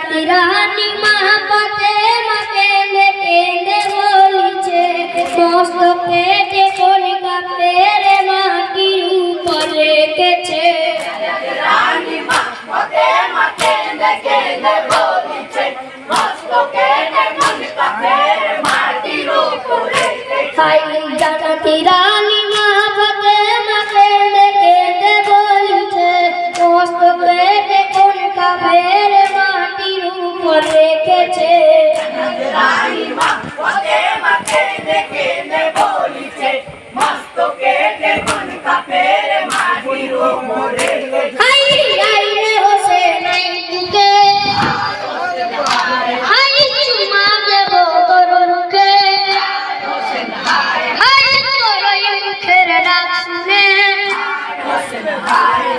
জান্নাতি রানী মা মা কেঁদে কেঁদে বলিছে মস্তকে যে কলিকা ফেরে মাটির উপর বলিছে হাই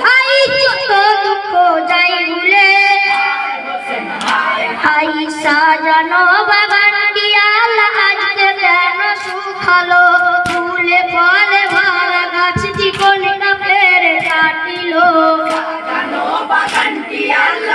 হাই যত দুঃখ যাই ভুলে হাই সাজানো বাগান দিয়াল আজকে কেন সুখালো ফুলে ফলে ভরা গাছটি কোনটা ফের কাটিলো। সাজানো বাগান দিয়াল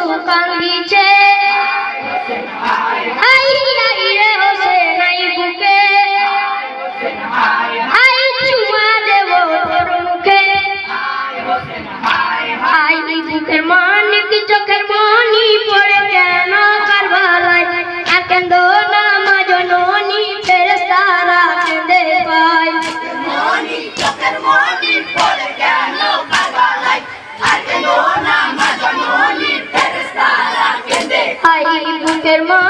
পশু কান্দিছে হাই রাই রে হোসে নাই বুকে। হাই চুমা দেব তোর মুখে হাই বুকের মানিক, চোখের মনি পড়ে কেন কারবালাই আর কেন্দ না মা জননী ফেরেস্তারা কেঁদে পায়। হাই বুকের মানিক